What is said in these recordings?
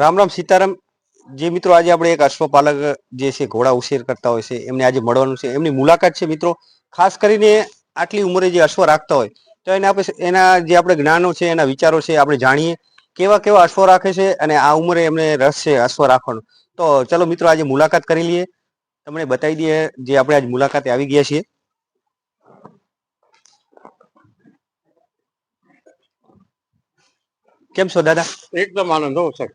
રામ રામ સીતારામ. જે મિત્રો આજે આપણે એક અશ્વપાલક જે છે, ઘોડા ઉછેર કરતા હોય છે, એમને આજે મળવાનું છે. એમની મુલાકાત છે મિત્રો. ખાસ કરીને આટલી ઉંમરે જે અશ્વ રાખતા હોય, તો એને આપણે એના જે આપણે જ્ઞાનો છે, એના વિચારો છે, આપણે જાણીએ કેવા કેવા અશ્વ રાખે છે અને આ ઉંમરે એમને રસ છે અશ્વ રાખવાનો. તો ચલો મિત્રો, આજે મુલાકાત કરી લઈએ. તમને બતાવી દઈએ જે આપણે આજ મુલાકાતે આવી ગયા છીએ. કેમ છો દાદા? એકદમ આનંદ હો, સાહેબ.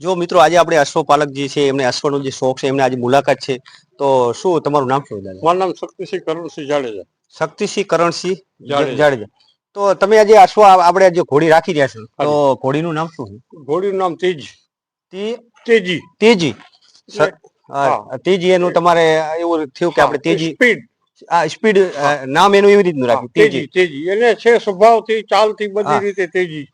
જો મિત્રો આજે આપણે અશ્વપાલક જે છે એમને અશ્વનો જે શોખ છે એમને આજે મુલાકાત છે તો શું તમારું નામ શું મારું નામ શક્તિસિંહ કરણસિંહ જાડેજા. શક્તિસિંહ કરણસિંહ જાડેજા. તો તમે આજે અશ્વ આપણે આજે ઘોડી રાખી રહ્યા છો. તો ઘોડીનું નામ શું ઘોડીનું નામ તેજ. તેજી. તેજી. તેજી એનું તમારે એવું થયું કે આપણે તેજી સ્પીડ. આ સ્પીડ નામ એનું એવી રીતનું રાખ્યું. તેજી. તેજી એટલે એને છે સ્વભાવથી ચાલથી બધી રીતે તેજી.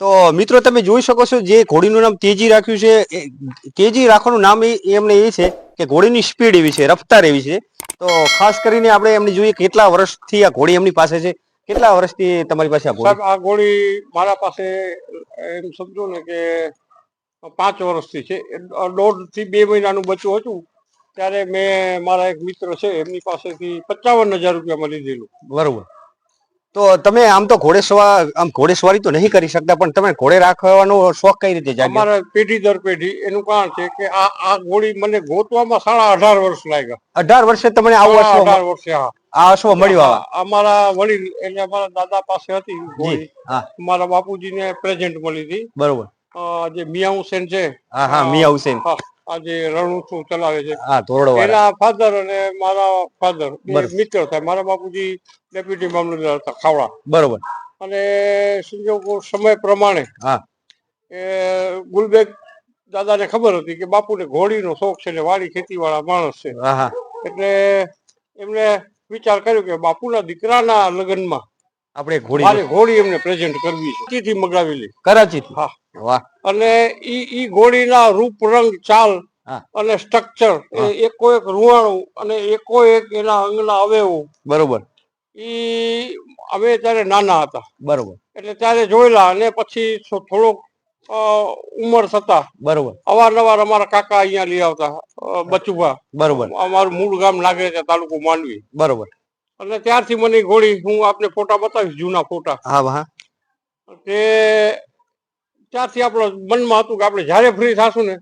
તો મિત્રો તમે જોઈ શકો છો જે ઘોડીનું નામ તેજી રાખ્યું છે. તેજી રાખવાનું નામ એ એમને એ છે કે ઘોડીની સ્પીડ એવી છે રફતાર એવી છે. તો ખાસ કરીને આપણે એમને જોઈએ કેટલા વર્ષથી આ ઘોડી એમની પાસે છે. કેટલા વર્ષથી તમારી પાસે આ ઘોડી? આ ઘોડી મારા પાસે એમ સમજો ને કે પાંચ વર્ષથી છે. દોઢથી બે મહિનાનું બચ્ચું હતું. ત્યારે મેં મારા એક મિત્ર છે એમની પાસેથી પચાવન હજાર રૂપિયામાં લીધેલું. બરોબર. તો તમે આમ તો ઘોડેસવાર આમ ઘોડેસવારી તો નહીં કરી શકતા પણ તમે ઘોડે રાખવાનો શોખ કઈ રીતે જાગ્યો? અમારા પેઢી દર પેઢી એનું કારણ છે કે આ આ ઘોડી મને ગોતવામાં સાડા અઢાર વર્ષ લાગ્યા. અઢાર વર્ષે તમને આવું અશ્વ અઢાર વર્ષે હા. આ અશ્વ મળ્યો અમારા વડીલ એટલે અમારા દાદા પાસે હતી ઘોડી. જી હા. મારા બાપુજીને પ્રેઝન્ટ મળી હતી. બરોબર. જે મિયા હુસેન છે. હા હા મિયા હુસેન હા, આ જે રણોત્સવ ચલાવે છે. હા એના ફાધર અને મારા ફાધર મિત્ર થાય મારા બાપુજી ડેપ્યુટી મામલતદાર હતા ખાવડા. બરોબર. અને સંજોગો સમય પ્રમાણે હા. એ ગુલબેગ દાદાને ખબર હતી કે બાપુને ઘોડીનો શોખ છે ને વાડી ખેતીવાળા માણસ છે. એટલે એમને વિચાર કર્યો કે બાપુના દીકરાના લગ્નમાં આપણે ઘોડી ઘોડી એમને પ્રેઝન્ટ કરવી છે. કરાચીથી મગાવેલી કરાચીથી હા. અને ઈ ઈ ઘોડીના રૂપ રંગ ચાલ અને સ્ટ્રક્ચર. એકો એક રૂવાણું અને એકો એક એના અંગના અવેવું બરોબર. ઈ અમે ત્યારે નાના હતા. બરોબર. એટલે ત્યારે જોયેલા અને પછી થોડોક ઉંમર થતા. બરોબર. અવારનવાર અમારા કાકા અહીંયા લઈ આવતા બચુભા. બરોબર. અમારું મૂળ ગામ છે તાલુકો માંડવી. બરોબર. અને ત્યારથી મને ઘોડી હું આપને ફોટા બતાવીશ જૂના ફોટા. હા હા. કે ત્યારથી આપણો મનમાં હતું કે આપણે જ્યારે ફ્રી થાશું ને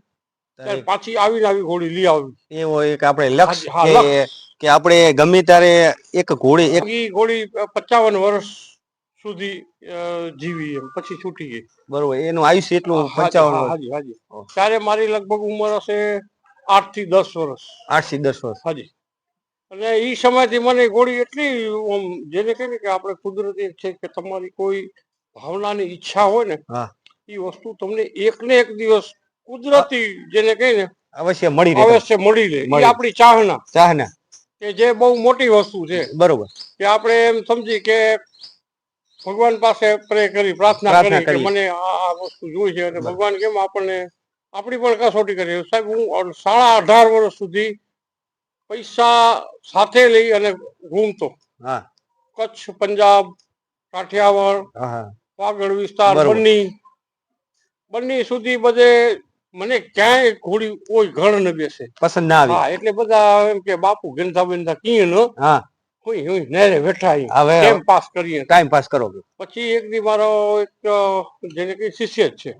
ત્યારે પાછી આવીને આવી ઘોડી લઈ આવી એવો એક આપણે લક્ષ્ય કે આપણે ગમે ત્યારે એક ઘોડી એક ઘોડી પચાવન વર્ષ સુધી જીવી એમ પછી છૂટી ગઈ. બરોબર એનું આયુષ્ય એટલું પંચાવન હાજી હાજી. ત્યારે મારી લગભગ ઉંમર હશે આઠથી દસ વર્ષ. આઠથી દસ વર્ષ. હાજી. અને ઈ સમયથી મને ઘોડી એટલી જેને કહે ને કે આપણે કુદરતી છે કે તમારી કોઈ ભાવનાની ઈચ્છા હોય ને ઈ વસ્તુ તમને એક ને એક દિવસ કુદરતી જેને કહી ને અવશ્ય મળી રહે. અવશ્ય મળી મળી. આપણી ચાહના. ચાહના. કે જે બહુ મોટી વસ્તુ છે. બરોબર. કે આપણે એમ સમજી કે ભગવાન પાસે પ્રે કરી પ્રાર્થના કરી કે મને આ વસ્તુ જોઈ છે અને ભગવાન કેમ આપણને આપણી પણ કસોટી કરી સાહેબ હું સાડા અઢાર વર્ષ સુધી પૈસા સાથે લઈ અને ઘૂમતો. કચ્છ પંજાબ કાઠિયાવાડ વાગડ વિસ્તાર બરોબર. બન્ની સુધી બધે મને ક્યાંય ઘોડી કોઈ ઘણ ન બેસે. પસંદ ના આવે. હા એટલે બધા એમ કે બાપુ ગંધા બંધા કીએ ન. હા. કોઈ હુંય નેરે બેઠા. હવે ટાઈમ પાસ કરીએ? ટાઈમ પાસ કરો પછી એક દી મારો એક જેને કે શિષ્ય જ છે.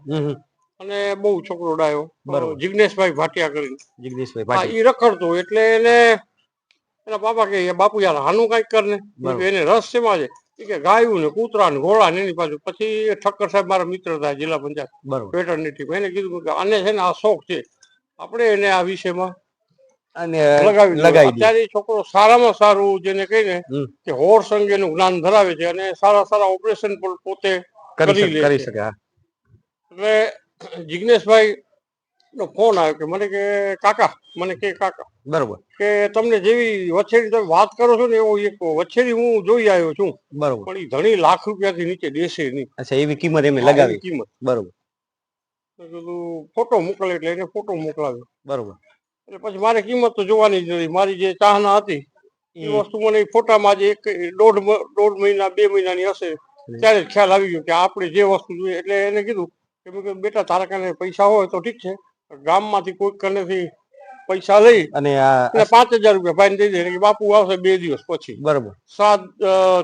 અને બહુ છોકરો ડાયો. બરોબર. જિગ્નેશભાઈ ભાટિયા કરીને. જિગ્નેશભાઈ ભાટિયા. એ રખડતો એટલે એને એના બાપા કે બાપુ યાર હાનું કંઈક કર ને. એને રસ છે? ઈ કે ગાયું ને કૂતરા ને ઘોડા ને એની પાછું. પછી ઠક્કર સાહેબ મારા મિત્ર હતા જિલ્લા પંચાયત બરોબર. પેટર્નિટી એને કીધું કે આને છે ને આ શોખ છે. આપણે એને આ વિષયમાં અને લગાવી અત્યારે છોકરો સારામાં સારું જેને કહીને ને કે હોર્સ અંગેનું જ્ઞાન ધરાવે છે અને સારા સારા ઓપરેશન પણ પોતે કરી શકે એટલે જિગ્નેશભાઈ નો ફોન આવ્યો કે મને કે કાકા મને કે કાકા બરોબર. કે તમને જેવી વછેરી તમે વાત કરો છો ને એવો એક વછેરી હું જોઈ આવ્યો છું. બરોબર. પણ એ ઘણી લાખ રૂપિયાથી નીચે દેશે નહીં. અચ્છા એવી કિંમત એમને લગાવી. કિંમત. બરોબર. ફોટો મોકલે એટલે એને ફોટો મોકલાવ્યો. બરોબર. એટલે પછી મારે કિંમત તો જોવાની જ નથી. મારી જે ચાહના હતી એ વસ્તુ મને ફોટામાં જે એક દોઢ દોઢ મહિના બે મહિનાની હશે ત્યારે જ ખ્યાલ આવી ગયો કે આપણે જે વસ્તુ જોઈએ. એટલે એને કીધું કે બેટા તારા કાને પૈસા હોય તો ઠીક છે. ગામમાંથી કોઈ કનેથી પૈસા લઈ અને આ પાંચ હજાર રૂપિયા ભાઈ દઈ દે બાપુ આવશે બે દિવસ પછી. બરોબર. શ્રાદ્ધ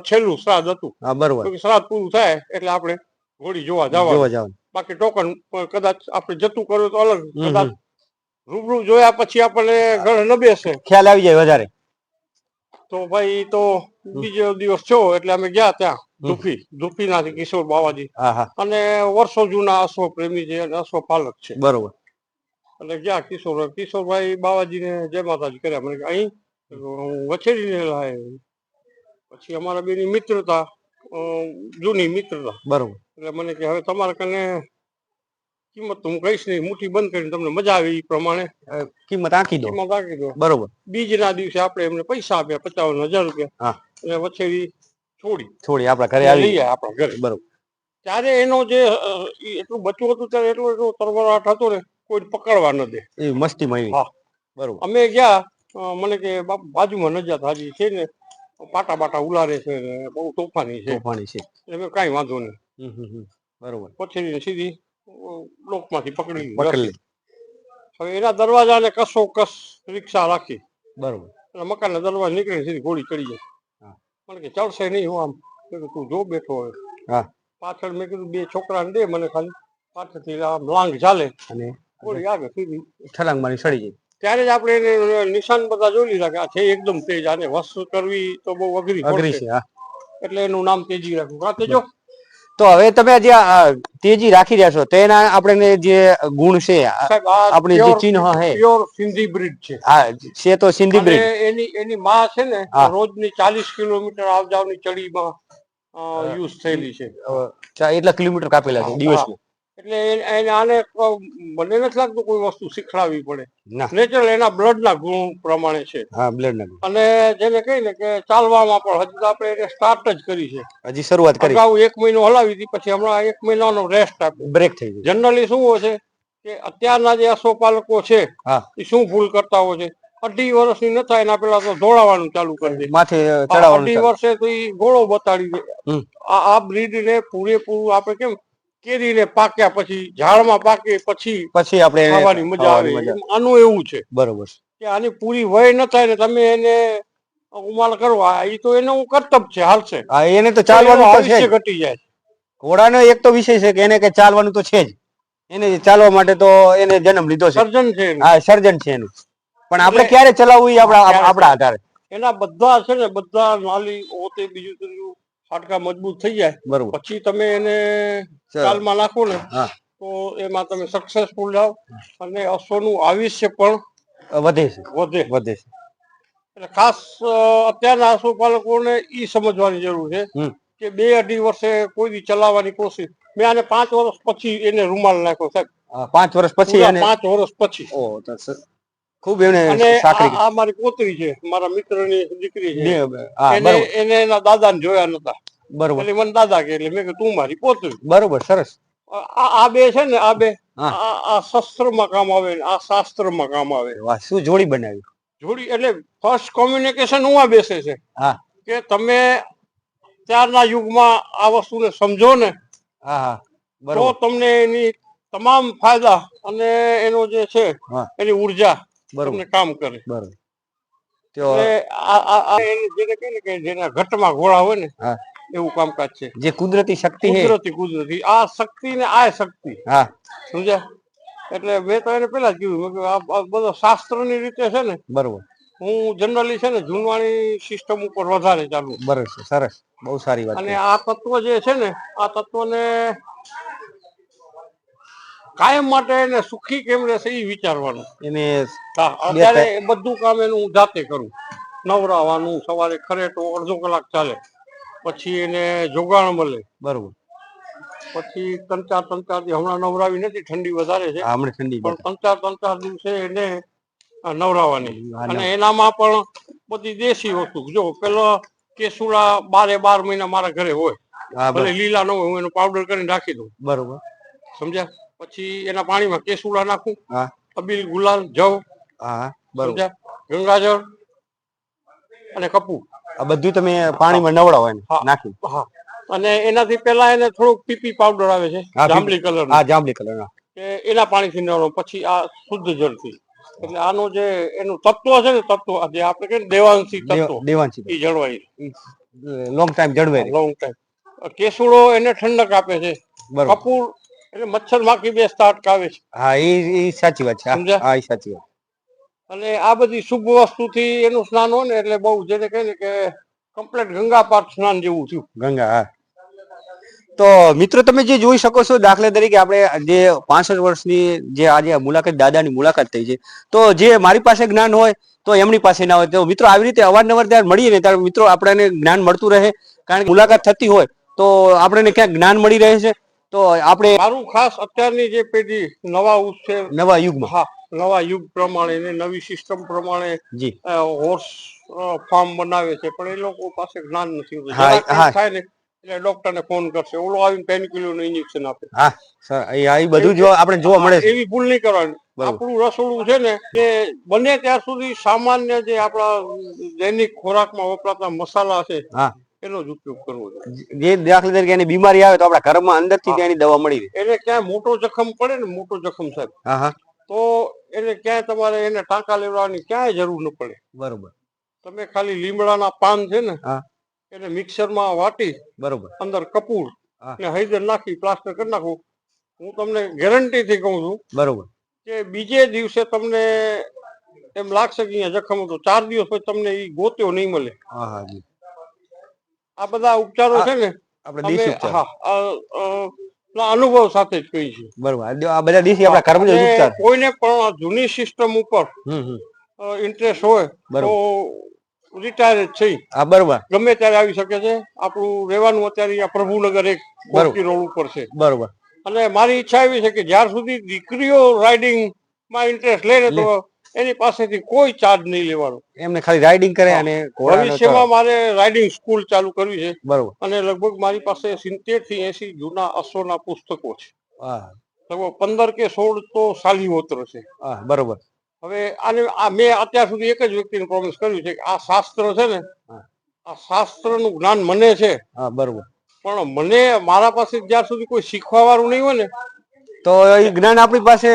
છેલ્લું શ્રાદ્ધ હતું. હા બરોબર. શ્રાદ્ધ પૂરું થાય એટલે આપણે ઘોડી જોવા જવા બાકી ટોકન કદાચ આપણે જતું કર્યું તો અલગ કદાચ રૂબરૂ જોયા પછી આપણને ઘરે ન બેસે. ખ્યાલ આવી જાય વધારે. તો ભાઈ તો બીજો દિવસ થયો એટલે અમે ગયા ત્યાં. ધુફી ધુફી નાથી કિશોર બાવાજી. અને વર્ષો જૂના અશ્વ પ્રેમી છે અને અશ્વ પાલક છે. બરોબર. એટલે ગયા કિશોર કિશોરભાઈ બાવાજીને જય માતાજી કર્યા. મને અહીં હું વછેરીને લાય. પછી અમારા બેની મિત્રતા જૂની મિત્રતા. બરોબર. એટલે મને કે હવે તમારા કને કિંમત હું કહીશ નહીં. મુઠ્ઠી બંધ કરીને તમને મજા આવે એ પ્રમાણે. કિંમત આંકી દો. કિંમત રાખી દો. બરોબર. બીજના દિવસે આપણે એમને પૈસા આપ્યા પચાવન હજાર રૂપિયા. હા. અને વછેરી છોડી. થોડી આપણા ઘરે આવી. આપણા ઘરે. બરોબર. ત્યારે એનો જે એટલું બચ્યું હતું ત્યારે એટલો એટલો તરવરાટ હતો ને. કોઈ પકડવા ન દે. એ મસ્તી માં હા. બરોબર. અમે ગયા મને કે બાજુમાં નજાત હાજી છે ને પાટા બાટા ઉલારે છે ને બહુ તોફાની છે. તોફાની છે. એટલે કાંઈ વાંધો નહીં. બરોબર. પછી સીધી બ્લોકમાંથી પકડી પકડી. હવે એના દરવાજાને કસો કસ રિક્ષા રાખી. બરોબર. એટલે મકાનના દરવાજા નીકળીને સીધી ગોળી ચડી જાય. મને કે ચડશે નહીં હું આમ. તું જો બેઠો હોય હા. પાછળ મેં કીધું બે છોકરાને દે મને ખાલી. પાછળથી આમ લાંગ ચાલે. અને? ઘોડી આવે સીધી છલાંગ મારી સડી જાય ત્યારે જ આપણે એને નિશાન બધા જોઈ લીધા કે આ છે એકદમ તેજ આને વસ્ત કરવી તો બહુ અઘરી અઘરી છે હા. એટલે એનું નામ તેજી રાખ્યું. હા તેજો. તો હવે તમે જે તેજી રાખી રહ્યા છો તેના આપણે જે ગુણ છે આપણી જે ચિહ્ન હે પ્યોર સિંધી બ્રિડ છે. હા છે તો સિંધી બ્રિડ એની એની માં છે ને. રોજની ચાલીસ કિલોમીટર આવ જાવની ચડીમાં યુઝ થયેલી છે. એટલા કિલોમીટર કાપેલા છે દિવસમાં એટલે એને આને મને નથી લાગતું કોઈ વસ્તુ શીખડાવવી પડે. નેચરલ એના બ્લડ ના ગુણ પ્રમાણે છે. હા અને જેને કહી ને કે ચાલવામાં પણ હજુ તો આપણે એને સ્ટાર્ટ જ કરી છે. હજી શરૂઆત કરી. અગાઉ એક મહિનો હલાવી હતી પછી હમણાં એક મહિનાનો રેસ્ટ આપ્યો. બ્રેક થઈ ગયો. જનરલી શું હોય છે કે અત્યારના જે અશ્વપાલકો છે એ શું ભૂલ કરતા હોય છે? અઢી વર્ષની ન થાય એના પેલા તો ધોળાવાનું ચાલુ કરી દે. માથે ચડાવવાનું અઢી વર્ષે તો એ ઘોડો બતાડી દે. આ આ બ્રીડ ને પૂરેપૂરું આપણે કેમ કેરીને પાક્યા પછી ઝાડમાં પાકે પછી પછી આપણે ખાવાની મજા આવે. આનું એવું છે બરોબર કે આની પૂરી વય ન થાય ને તમે એને ઉમાળ કરવા એ તો એનું કર્તવ્ય છે હાલશે હા એને તો ચાલવાનું તો છે ઘટી જાય ઘોડાનો એક તો વિષય છે કે એને કે ચાલવાનું તો છે જ. એને ચાલવા માટે તો એને જન્મ લીધો છે. સર્જન છે. હા સર્જન છે એનું. પણ આપણે ક્યારે ચલાવવું એ આપણા આપણા આધારે. એના બધા છે ને બધા નાલી ઓતે બીજું ત્રીજું હાડકા મજબૂત થઈ જાય. બરોબર. પછી તમે એને ચાલો. ચાલમાં નાખો ને તો એમાં તમે સક્સેસફુલ જાઓ અને અશ્વનું આયુષ્ય પણ વધે છે. વધે. વધે છે. એટલે ખાસ અત્યારના પશુપાલકોને ઈ સમજવાની જરૂર છે કે બે અઢી વર્ષે કોઈ બી ચલાવવાની કોશિશ. મેં આને પાંચ વર્ષ પછી એને રૂમાલ નાખ્યો સાહેબ. પાંચ વર્ષ પછી પાંચ વર્ષ પછી. ઓ, ખૂબ એને અને આ મારી પોતરી છે મારા મિત્રની દીકરી છે. એને એને દાદાને જોયા નતા. બરોબર. એટલે મને દાદા કે એટલે મેં કે તું મારી પોતરી. બરોબર સરસ. આ બે છે ને આ બે આ શસ્ત્રમાં કામ આવે આ શાસ્ત્રમાં કામ આવે. વાહ શું જોડી બનાવી? જોડી એટલે ફર્સ્ટ કોમ્યુનિકેશન હું આ બેસે છે. હા. કે તમે ત્યારના યુગમાં આ વસ્તુને સમજો ને હા તો તમને એની તમામ ફાયદા અને એનો જે છે એની ઊર્જા બરોબર. કામ કરે. બરોબર. જેને ને ઘટમાં ઘોડા હોય ને એવું કામકાજ છે. જે કુદરતી શક્તિ કુદરતી કુદરતી. આ શક્તિ ને આ શક્તિ. હા. સમજ્યા? એટલે મેં તો એને પેલા જ કીધું. આ બધો શાસ્ત્રની રીતે છે ને બરોબર. હું જનરલી છે ને જૂનવાણી સિસ્ટમ ઉપર વધારે ચાલુ. બરોબર સરસ. બહુ સારી વાત અને આ તત્વ જે છે ને આ તત્વને કાયમ માટે એને સુખી કેમ રહેશે એ વિચારવાનું. એને અત્યારે બધું કામ એનું હું જાતે કરું. નવરાવાનું સવારે ખરે તો અડધો કલાક ચાલે. પછી એને જોગાણ મળે. બરોબર. પછી ત્રણ ચાર ત્રણ ચાર હમણાં નવરાવી નથી ઠંડી વધારે છે. હમણાં ઠંડી પણ. ત્રણ ચાર ત્રણ ચાર દિવસે એને નવરાવાની. અને એનામાં પણ બધી દેશી વસ્તુ. જો પેલો કેસુડા બારે બાર મહિના મારા ઘરે હોય. ભલે લીલા ન હોય હું એનો પાવડર કરીને રાખી દઉં. બરોબર. સમજ્યા? પછી એના પાણીમાં કેસુડા નાખું. હા. અબીલ ગુલાલ જવ હા બરોબર. ગંગાજળ અને કપૂર. આ બધું તમે પાણીમાં નવડાવો એને નાખી હા. અને એનાથી પહેલા એને થોડુંક પીપી પાવડર આવે છે જાંબલી કલર હા જાંબલી કલર કે એના પાણીથી નવડો પછી આ શુદ્ધ જળથી. એટલે આનું જે એનું તત્વ છે ને તત્વ આ જે આપણે કહીએ દેવાંશી તત્વ દેવાંશી એ જળવાય લોંગ ટાઈમ જળવાય લોંગ ટાઈમ કેસુડો એને ઠંડક આપે છે. કપૂર એટલે મચ્છર માખી બેસતા અટકાવે છે. હા એ એ સાચી વાત છે. હા, સમજ્યા? હા એ સાચી વાત. અને આ બધી શુભ વસ્તુથી એનું સ્નાન હોય ને એટલે બહુ જેને કહે ને કે કમ્પ્લેટ ગંગા પાઠ સ્નાન જેવું થયું. ગંગા હા. તો મિત્રો તમે જે જોઈ શકો છો દાખલા તરીકે આપણે જે પાસઠ વર્ષની જે આજે આ મુલાકાત દાદાની મુલાકાત થઈ છે. તો જે મારી પાસે જ્ઞાન હોય તો એમની પાસે ના હોય. તો મિત્રો આવી રીતે અવારનવાર ત્યારે મળીએ ને ત્યારે મિત્રો આપણને જ્ઞાન મળતું રહે. કારણ કે મુલાકાત થતી હોય તો આપણને ક્યાંક જ્ઞાન મળી રહે છે. તો આપણે મારું ખાસ અત્યારની જે પેઢી નવા ઉછેર નવા યુગમાં. હા નવા યુગ પ્રમાણે ને નવી સિસ્ટમ પ્રમાણે જી. હોર્સ ફાર્મ બનાવે છે પણ એ લોકો પાસે જ્ઞાન નથી. થાય ને એટલે ડોક્ટરને ફોન કરશે. ઓલો આવીને પેનકિલરનું ઇન્જેક્શન આપે. હા સર એ બધું જો આપણે જોવા મળે એવી ભૂલ નહીં કરવાની. આપણું રસોડું છે ને એ બને ત્યાં સુધી સામાન્ય જે આપણા દૈનિક ખોરાકમાં વપરાતા મસાલા છે હા. એનો જ ઉપયોગ કરવો જોઈએ. જે દાખલા તરીકે એની બીમારી આવે તો આપણા ઘરમાં અંદરથી એની દવા મળી રહે. એને ક્યાંય મોટો જખમ પડે ને મોટો જખમ સાહેબ હા તો એને ક્યાંય તમારે એને ટાંકા લેવડાવવાની ક્યાંય જરૂર ન પડે. બરોબર. તમે ખાલી લીમડાના પાન છે ને. એને મિક્સરમાં વાટી બરોબર. અંદર કપૂર. ને હૈદર નાખી પ્લાસ્ટર કરી નાખો. હું તમને ગેરંટી થી કહું છું બરોબર. કે બીજે દિવસે તમને એમ લાગશે કે અહીંયા જખમ હતો. ચાર દિવસ પછી તમને એ ગોત્યો નહીં મળે. હા હા જી. આ બધા ઉપચારો છે ને આપણે દેશી ઉપચાર. અનુભવ સાથે જ છે બરોબર. આ બધા દેશી આપણા કર્મજ ઉપચાર કોઈને પણ જૂની સિસ્ટમ ઉપર ઇન્ટરેસ્ટ હોય તો રિટાયર થઈ હા બરોબર. ગમે ત્યારે આવી શકે છે. આપણું રહેવાનું અત્યારે આ પ્રભુનગર એક રોડ ઉપર છે. બરોબર. અને મારી ઈચ્છા એવી છે કે જ્યાર સુધી દીકરીઓ રાઇડિંગમાં ઇન્ટરેસ્ટ લે ને તો એની પાસેથી કોઈ ચાર્જ નહીં લેવાનો. એમને ખાલી રાઇડિંગ કરે અને ભવિષ્યમાં મારે રાઇડિંગ સ્કૂલ ચાલુ કરવી છે. બરોબર. અને લગભગ મારી પાસે સિત્તેરથી એસી જૂના અશ્વના પુસ્તકો છે. લગભગ પંદર કે સોળ તો સાલીહોત્ર છે. હા બરોબર. હવે આને આ મેં અત્યાર સુધી એક જ વ્યક્તિને પ્રોમિસ કર્યું છે કે આ શાસ્ત્ર છે ને આ શાસ્ત્રનું જ્ઞાન મને છે. હા બરોબર. પણ મને મારા પાસે જ્યાં સુધી કોઈ શીખવા વાળું નહીં હોય ને તો એ જ્ઞાન આપણી પાસે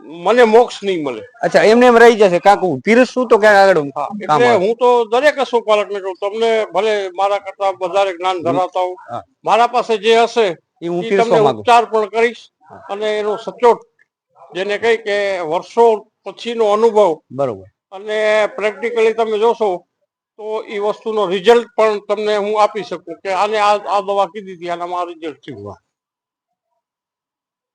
મને મોક્ષ નહીં મળે. અચ્છા એમને એમ રહી જશે કાંક હું પીરસું તો ક્યાંક આગળ એટલે હું તો દરેક અશ્વપાલકને કહું તમને ભલે મારા કરતા વધારે જ્ઞાન ધરાવતા હું. મારા પાસે જે હશે એ હું તમને ઉપચાર પણ કરીશ અને એનો સચોટ જેને કહી કે વર્ષો પછીનો અનુભવ. બરોબર. અને પ્રેક્ટિકલી તમે જોશો તો એ વસ્તુનો રિઝલ્ટ પણ તમને હું આપી શકું કે આને આ દવા કીધી હતી આનામાં રિઝલ્ટ થયું.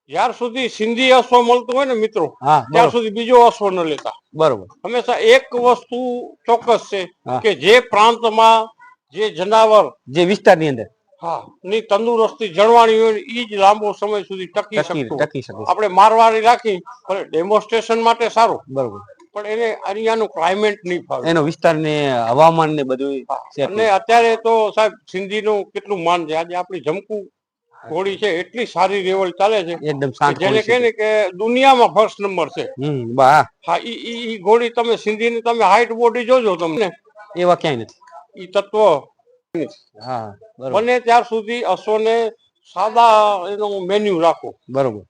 જ્યાર સુધી સિંધી અશ્વ મળતું હોય ને મિત્રો ત્યાં સુધી બીજો અશ્વ ન લેતા. બરોબર. હંમેશા એક વસ્તુ ચોક્કસ છે કે જે પ્રાંતમાં જે જનાવર જે વિસ્તારની અંદર. હા ની તંદુરસ્તી જળવાણી હોય એ જ લાંબો સમય સુધી ટકી શકતું. શકે. આપણે મારવાડી રાખી ભલે ડેમોન્સ્ટ્રેશન માટે સારું. બરોબર. પણ એને અહીંયાનું ક્લાઇમેટ નહીં ફાવે. એનો વિસ્તાર ને હવામાન ને બધું અને અત્યારે તો સાહેબ સિંધીનું કેટલું માન છે. આજે આપણી જમકુ ઘોડી છે એટલી સારી રેવલ ચાલે છે એકદમ શાંત જેને કહે ને કે દુનિયામાં ફર્સ્ટ નંબર છે. બા. હા ઈ ઈ ઈ ઘોડી તમે સિંધીની તમે હાઈટ બોડી જોજો તમને. એવા ક્યાંય નથી. ઈ તત્વ. હા બને ત્યાર સુધી અશ્વને સાદા એનો મેન્યુ રાખો. બરોબર.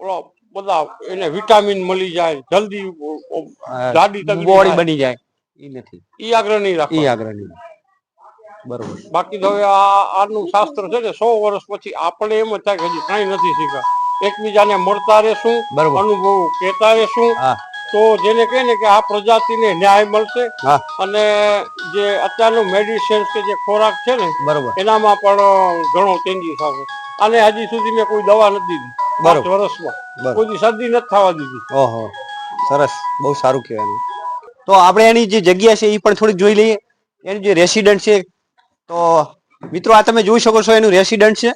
ઓલો બધા એને વિટામિન મળી જાય જલ્દી જાડી તગડી બોડી બની જાય. એ નથી. ઈ આગ્રહ નહીં રાખો ઈ આગ્રહ નહીં. બરોબર. બાકી તો હવે આ આનું શાસ્ત્ર છે ને સો વર્ષ પછી આપણે એમ જ થાય કે હજી કાંઈ નથી શીખા એકબીજાને મળતા રહેશું. અનુભવ કહેતા રહેશું. તો જેને કહે ને કે આ પ્રજાતિને ન્યાય મળશે અને જે અત્યારનું મેડિસિન કે જે ખોરાક છે ને બરોબર. એનામાં પણ ઘણો ચેન્જીસ આવશે. અને હજી સુધી મેં કોઈ દવા નથી દીધી. પાંચ વર્ષમાં. કોઈ શરદી નથી થવા દીધી. ઓહો. સરસ. બહુ સારું કહેવાય તો આપણે એની જે જગ્યા છે એ પણ થોડીક જોઈ લઈએ. એનું જે રેસિડન્ટ છે તો મિત્રો આ તમે જોઈ શકો છો એનું રેસિડન્ટ છે.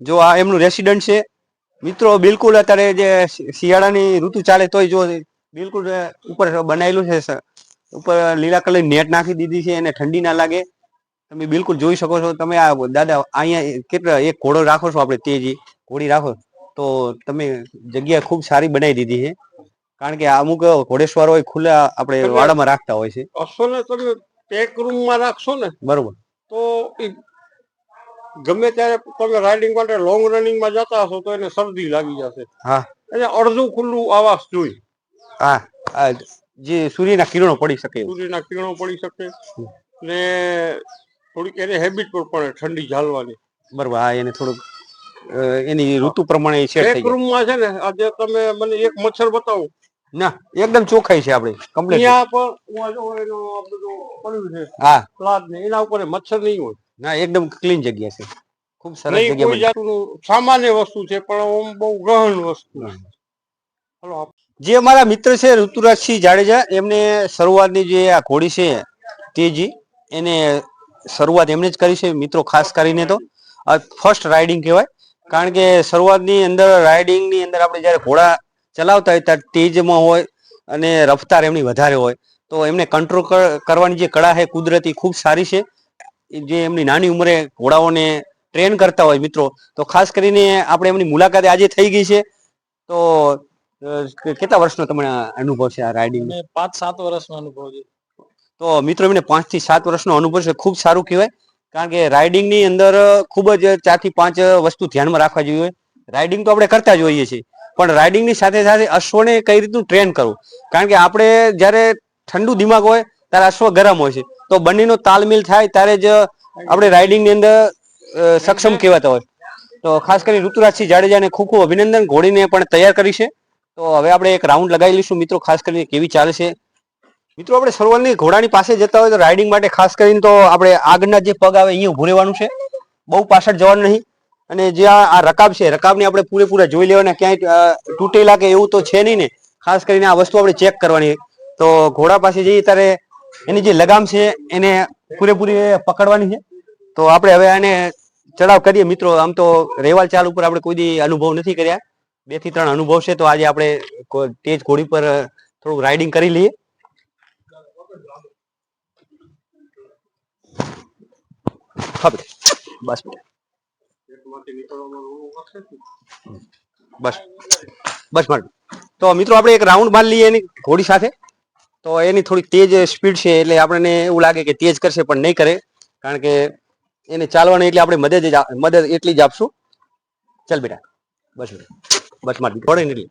જો આ એમનું રેસિડન્ટ છે. મિત્રો બિલકુલ અત્યારે જે શિયાળાની ઋતુ ચાલે તોય જો બિલકુલ ઉપર બનાવેલું છે ઉપર લીલા કલર નેટ નાખી દીધી છે એને ઠંડી ના લાગે. તમે બિલકુલ જોઈ શકો છો. તમે આ દાદા અહીંયા કેટલા એક ઘોડો રાખો છો આપણે તેજી ઘોડી રાખો તો તમે જગ્યા ખૂબ સારી બનાવી દીધી છે. કારણ કે અમુક ઘોડેશ્વર હોય ખુલ્લા આપણે વાડામાં રાખતા હોય છે. તમે રૂમમાં રાખશો ને બરોબર. તો ગમે ત્યારે તમે રાઇડિંગ માટે લોંગ રનિંગમાં જતા હશો તો એને શરદી લાગી જશે. હા. એટલે અડધું ખુલ્લું આવાસ જોઈ હા જે સૂર્યના કિરણો પડી શકે. સૂર્યના કિરણો પડી શકે. ને થોડીક એને હેબિટ પણ પડે ઠંડી ઝાલવાની. બરોબર હા એને થોડુંક એની ઋતુ પ્રમાણે છે એક રૂમમાં છે ને આજે તમે મને એક મચ્છર બતાવો. ના એકદમ ચોખ્ખાઈ છે આપણી કમ્પ્લીટ ત્યાં પણ છે. હા. પ્લાટ ને એના ઉપર મચ્છર નહીં હોય. ના એકદમ ક્લીન જગ્યા છે. ખૂબ સરસ જગ્યા સામાન્ય વસ્તુ છે પણ આમ બહુ ગહન વસ્તુ હલો જે અમારા મિત્ર છે ઋતુરાજસિંહ જાડેજા એમને શરૂઆતની જે આ ઘોડી છે તેજી એને શરૂઆત એમને જ કરી છે મિત્રો ખાસ કરીને તો. ફર્સ્ટ રાઇડિંગ કહેવાય. કારણ કે શરૂઆતની અંદર રાઇડિંગની અંદર આપણે જ્યારે ઘોડા ચલાવતા હોય ત્યારે તેજમાં હોય અને રફતાર એમની વધારે હોય. તો એમને કંટ્રોલ કરવાની જે કળા છે કુદરતી ખૂબ સારી છે. જે એમની નાની ઉંમરે ઘોડાઓને ટ્રેન કરતા હોય મિત્રો. તો ખાસ કરીને આપણે એમની મુલાકાત આજે થઈ ગઈ છે. તો કેટલા વર્ષનો તમને અનુભવ છે આ રાઇડિંગ પાંચ સાત વર્ષનો અનુભવ છે. તો મિત્રો એમને પાંચથી સાત વર્ષનો અનુભવ છે. ખૂબ સારું કહેવાય. કારણ કે રાઇડિંગની અંદર ખૂબ જ ચારથી પાંચ વસ્તુ ધ્યાનમાં રાખવા જોઈએ રાઇડિંગ તો આપણે કરતા જ હોઈએ છીએ. પણ રાઇડિંગની સાથે સાથે અશ્વને કઈ રીતનું ટ્રેન કરવું? કારણ કે આપણે જ્યારે ઠંડુ દિમાગ હોય, ત્યારે અશ્વ ગરમ હોય છે. તો બંનેનો તાલમેલ થાય, ત્યારે જ આપણે રાઇડિંગની અંદર સક્ષમ કહેવાતા હોય. તો ખાસ કરી ઋતુરાજસિંહ જાડેજાને ખૂબ ખૂબ અભિનંદન. ઘોડીને પણ તૈયાર કરી છે. તો હવે આપણે એક રાઉન્ડ લગાવી લઈશું. મિત્રો, ખાસ કરીને કેવી ચાલે છે? મિત્રો, આપણે સરોવરની ઘોડાની પાસે જતા હોય તો રાઇડિંગ માટે ખાસ કરીને તો આપણે આગળના જે પગ આવે, અહીંયા ઉભું રહેવાનું છે. બહુ પાછળ જવાનું નહીં. અને જે આ રકાબ છે, રકાબને આપણે પૂરેપૂરા જોઈ લેવાના ક્યાંય તૂટેલા કે એવું તો છે નહીં ને. ખાસ કરીને આ વસ્તુ આપણે ચેક કરવાની. તો ઘોડા પાસે જઈએ ત્યારે એની જે લગામ છે, એને પૂરેપૂરી પકડવાની છે. તો આપણે હવે આને ચડાવ કરીએ. મિત્રો, આમ તો રેવાલ ચાલ ઉપર આપણે કોઈ દી અનુભવ નથી કર્યા. બેથી ત્રણ અનુભવ છે, તો આજે આપણે તેજ ઘોડી પર થોડુંક રાઇડિંગ કરી લઈએ. હા બેટા. બસ બેટા. પેટમાંથી નીકળવામાં ઓલું હશે ને. બસ. બસ, માર. તો મિત્રો, આપણે એક રાઉન્ડ બાંધ લઈએ એની ઘોડી સાથે. તો એની થોડી તેજ સ્પીડ છે, એટલે આપણને એવું લાગે કે તેજ કરશે, પણ નહીં કરે. કારણ કે એને ચાલવાની એટલે આપણે મદદ જ મદદ એટલી જ આપશું. ચાલ બેટા. બસ બસ, મારી. ઘોડે ને એટલી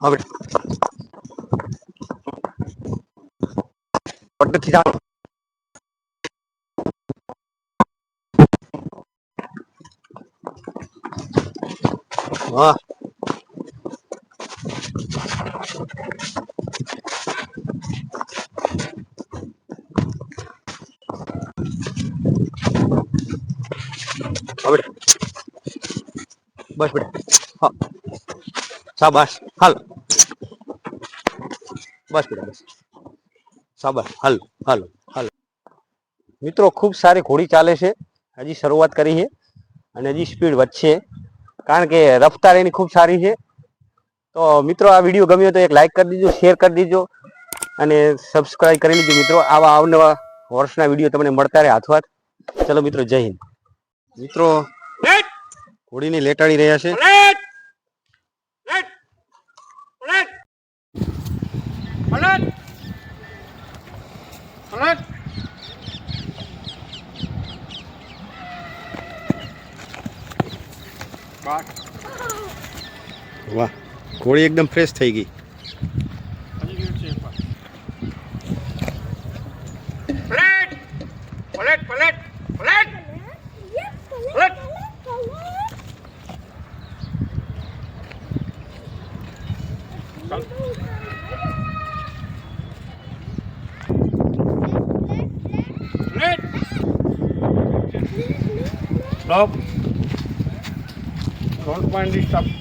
હવે પટકથી જાઓ હા હવે બસ બેટા હા શાબાશ. હાલ. બસ બેટા બસ. શાબાશ. હાલ હાલ હાલ. મિત્રો ખૂબ સારી ઘોડી ચાલે છે. હજી શરૂઆત કરી છે અને હજી સ્પીડ વધશે. કારણ કે રફતાર એની ખૂબ સારી છે. તો મિત્રો આ વીડિયો ગમ્યો તો એક લાઇક કરી દીજો શેર કરી દીજો અને સબસ્ક્રાઇબ કરી લીજો મિત્રો. આવા અવનવા વર્ષના વીડિયો તમને મળતા રહે હાથવાત ચલો મિત્રો જય હિન્દ. મિત્રો ઘોડીને લેટાડી રહ્યા છે પલટ! લેટ! પલટ! પલટ! પલટ! બસ. વાહ ઘોડી એકદમ ફ્રેશ થઈ ગઈ. সব